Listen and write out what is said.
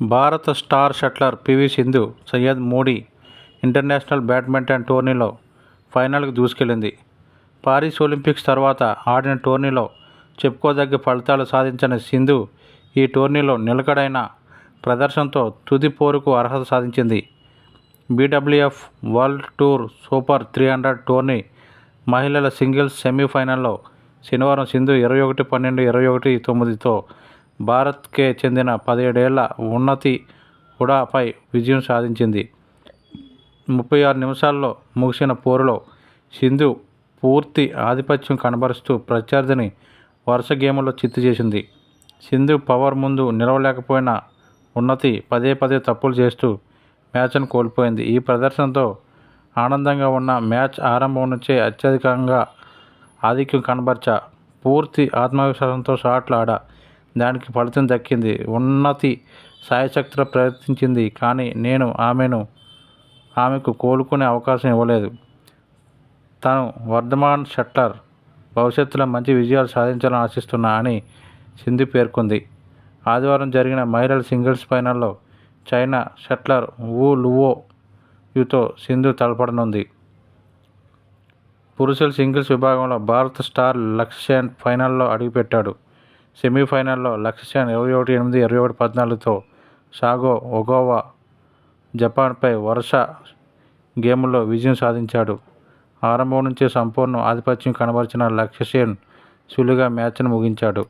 భారత star shuttler PV Sindhu Syed Modi international badminton టోర్నీలో ఫైనల్కు దూసుకెళ్ళింది. పారిస్ ఒలింపిక్స్ తర్వాత ఆడిన టోర్నీలో చెప్పుకోదగ్గ ఫలితాలు సాధించిన సింధు ఈ టోర్నీలో నిలకడైన ప్రదర్శనతో తుది పోరుకు అర్హత సాధించింది. BWF world tour super three hundred tourney మహిళల సింగిల్స్ సెమీఫైనల్లో శనివారం సింధు ఇరవై ఒకటి పన్నెండు ఇరవై ఒకటి తొమ్మిదితో భారత్కే చెందిన పదిహేడేళ్ళ ఉన్నతి హుడాపై విజయం సాధించింది. ముప్పై ఆరు నిమిషాల్లో ముగిసిన పోరులో సింధు పూర్తి ఆధిపత్యం కనబరుస్తూ ప్రత్యర్థిని వరుస గేముల్లో చిత్తు చేసింది. సింధు పవర్ ముందు నిలవలేకపోయిన ఉన్నతి పదే పదే తప్పులు చేస్తూ మ్యాచ్ను కోల్పోయింది. ఈ ప్రదర్శనతో ఆనందంగా ఉన్న మ్యాచ్ ఆరంభం నుంచే అత్యధికంగా ఆధిక్యం కనబరచ పూర్తి ఆత్మవిశ్వాసంతో షాట్లు ఆడా దానికి ఫలితం దక్కింది. ఉన్నతి సాయశక్తిలో ప్రయత్నించింది. కానీ నేను ఆమెను ఆమెకు కోలుకునే అవకాశం ఇవ్వలేదు. తను వర్ధమాన్ షట్లర్. భవిష్యత్తులో మంచి విజయాలు సాధించాలని ఆశిస్తున్నా అని సింధు పేర్కొంది. ఆదివారం జరిగిన మహిళల సింగిల్స్ ఫైనల్లో చైనా షట్లర్ వు లువో యుతో సింధు తలపడనుంది. పురుషుల సింగిల్స్ విభాగంలో భారత స్టార్ లక్ష్యన్ ఫైనల్లో అడుగుపెట్టాడు. సెమీఫైనల్లో లక్ష్యన్ ఇరవై ఒకటి ఎనిమిది ఇరవై ఒకటి పద్నాలుగుతో సాగో ఒగోవా జపాన్పై వరుస గేముల్లో విజయం సాధించాడు. ఆరంభం నుంచే సంపూర్ణ ఆధిపత్యం కనబరిచిన లక్ష్యసేన్ సులువుగా మ్యాచ్ను ముగించాడు.